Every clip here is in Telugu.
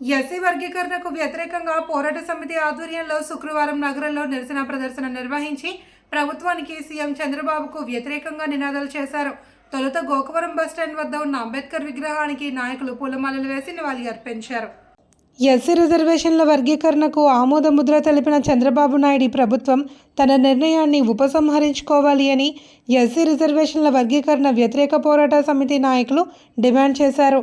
ఎస్సీ వర్గీకరణకు వ్యతిరేకంగా పోరాట సమితి ఆధ్వర్యంలో శుక్రవారం నగరంలో నిరసన ప్రదర్శన నిర్వహించి ప్రభుత్వానికి సీఎం చంద్రబాబుకు వ్యతిరేకంగా నినాదాలు చేశారు. తొలుత గోకవరం బస్టాండ్ వద్ద ఉన్న అంబేద్కర్ విగ్రహానికి నాయకులు పూలమాలలు వేసి నివాళి అర్పించారు. ఎస్సీ రిజర్వేషన్ల వర్గీకరణకు ఆమోద ముద్ర తెలిపిన చంద్రబాబు నాయుడు ప్రభుత్వం తన నిర్ణయాన్ని ఉపసంహరించుకోవాలి అని ఎస్సీ రిజర్వేషన్ల వర్గీకరణ వ్యతిరేక పోరాట సమితి నాయకులు డిమాండ్ చేశారు.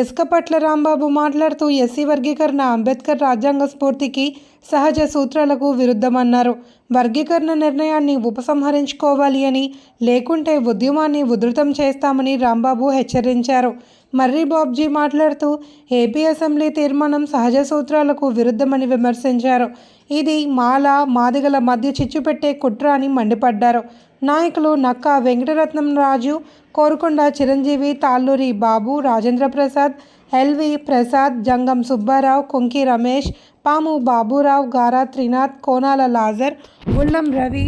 ఇసుక పట్ల రాంబాబు మాట్లాడుతూ ఎస్సీ వర్గీకరణ అంబేద్కర్ రాజ్యాంగ స్ఫూర్తికి సహజ సూత్రాలకు విరుద్ధమన్నారు. వర్గీకరణ నిర్ణయాన్ని ఉపసంహరించుకోవాలి అని లేకుంటే ఉద్యమాన్ని ఉధృతం చేస్తామని రాంబాబు హెచ్చరించారు. మర్రి బాబ్జీ మాట్లాడుతూ ఏపీ అసెంబ్లీ తీర్మానం సహజ సూత్రాలకు విరుద్ధమని విమర్శించారు. ఇది మాల మాదిగల మధ్య చిచ్చుపెట్టే కుట్ర అని మండిపడ్డారు. నాయకులు నక్క వెంకటరత్నం రాజు కోరుకొండ చిరంజీవి తాళ్ళూరి బాబు రాజేంద్ర ప్రసాద్ ఎల్వి ప్రసాద్ జంగం సుబ్బారావు కొంకి రమేష్ పాము బాబురావు గారా త్రినాథ్ కోనాల లాజర్ ఉల్లం రవి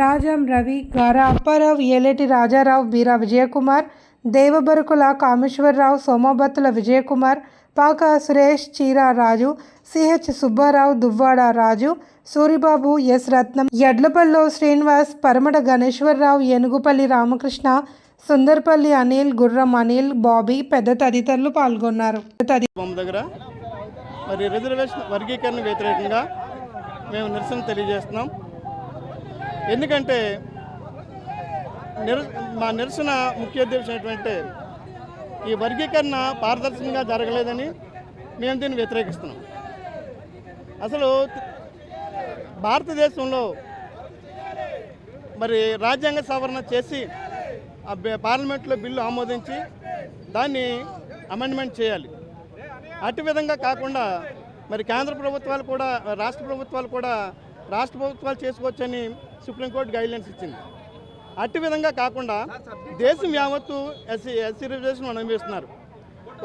రాజం రవి గారా అప్పారావు ఏలేటి రాజారావు బీరా Vijayakumar దేవబరుకుల Kameswara Rao సోమబత్తుల Vijayakumar Paka Suresh Cheera Raju CH Subbarao Duvvada Raju Suribabu S Ratnam Edlapalli Srinivas Paramata Ganeswararao Enugupalli Ramakrishna Sundarpalli Anil Gurram Anil Bobby పెద్ద తదితరులు పాల్గొన్నారు. దగ్గర మరి రిజర్వేషన్ వర్గీకరణ వ్యతిరేకంగా మేము నిరసన తెలియజేస్తున్నాం. ఎందుకంటే నిర మా నిరసన ముఖ్య ఉద్దేశం ఏంటంటే ఈ వర్గీకరణ పారదర్శకంగా జరగలేదని మేము దీన్ని వ్యతిరేకిస్తున్నాం. అసలు భారతదేశంలో మరి రాజ్యాంగ సవరణ చేసి పార్లమెంట్లో బిల్లు ఆమోదించి దాన్ని అమెండ్మెంట్ చేయాలి. అటు విధంగా కాకుండా మరి కేంద్ర ప్రభుత్వాలు కూడా రాష్ట్ర ప్రభుత్వాలు కూడా రాష్ట్ర ప్రభుత్వాలు చేసుకోవచ్చని సుప్రీంకోర్టు గైడ్లైన్స్ ఇచ్చింది. అటు విధంగా కాకుండా దేశం యావత్తు ఎస్సీ ఎస్సీ రిజర్వేషన్ అనుభవిస్తున్నారు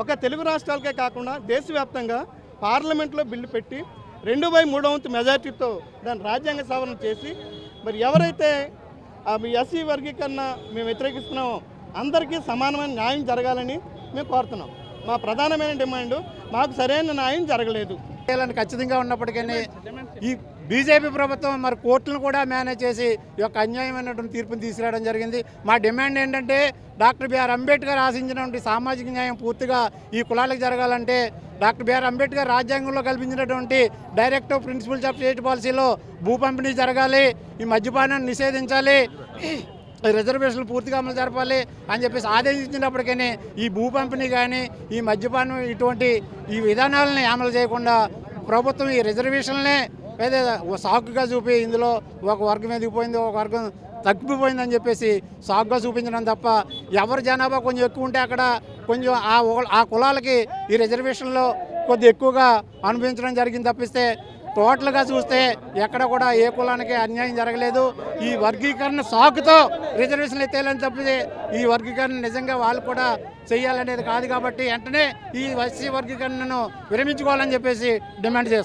ఒక తెలుగు రాష్ట్రాలకే కాకుండా దేశవ్యాప్తంగా పార్లమెంట్లో బిల్లు పెట్టి రెండు బై మూడో వంతు మెజార్టీతో దాన్ని రాజ్యాంగ సవరణ చేసి మరి ఎవరైతే ఎస్సీ వర్గీకరణ మేము వ్యతిరేకిస్తున్నాము. అందరికీ సమానమైన న్యాయం జరగాలని మేము కోరుతున్నాం. మా ప్రధానమైన డిమాండ్ మాకు సరైన న్యాయం జరగలేదు. చేయాలని ఖచ్చితంగా ఉన్నప్పటికీ ఈ బీజేపీ ప్రభుత్వం మరి కోర్టులను కూడా మేనేజ్ చేసి ఈ యొక్క అన్యాయమైనటువంటి తీర్పును తీసుకురావడం జరిగింది. మా డిమాండ్ ఏంటంటే డాక్టర్ బిఆర్ అంబేద్కర్ ఆశించినటువంటి సామాజిక న్యాయం పూర్తిగా ఈ కులాలకు జరగాలంటే డాక్టర్ బిఆర్ అంబేద్కర్ రాజ్యాంగంలో కల్పించినటువంటి డైరెక్టివ్ ప్రిన్సిపల్స్ ఆఫ్ స్టేట్ పాలసీలో భూ పంపిణీ జరగాలి ఈ మద్యపానాన్ని నిషేధించాలి. రిజర్వేషన్లు పూర్తిగా అమలు జరపాలి అని చెప్పేసి ఆదేశించినప్పటికీ ఈ భూ పంపిణీ కానీ ఈ మద్యపానం ఇటువంటి ఈ విధానాలని అమలు చేయకుండా ప్రభుత్వం ఈ రిజర్వేషన్లనే లేదా సాకుగా చూపి ఇందులో ఒక వర్గం ఎదిగిపోయింది ఒక వర్గం తగ్గిపోయిందని చెప్పేసి సాగుగా చూపించడం తప్ప ఎవరి జనాభా కొంచెం ఎక్కువ ఉంటే అక్కడ కొంచెం ఆ ఆ కులాలకి ఈ రిజర్వేషన్లో కొద్ది ఎక్కువగా అనుభవించడం జరిగింది తప్పిస్తే టోటల్గా చూస్తే ఎక్కడ కూడా ఏ కులానికి అన్యాయం జరగలేదు. ఈ వర్గీకరణ సాకుతో రిజర్వేషన్లు ఎత్తేయాలని తప్పితే ఈ వర్గీకరణ నిజంగా వాళ్ళు కూడా చేయాలనేది కాదు కాబట్టి వెంటనే ఈ ఎస్సీ వర్గీకరణను విరమించుకోవాలని చెప్పేసి డిమాండ్ చేస్తారు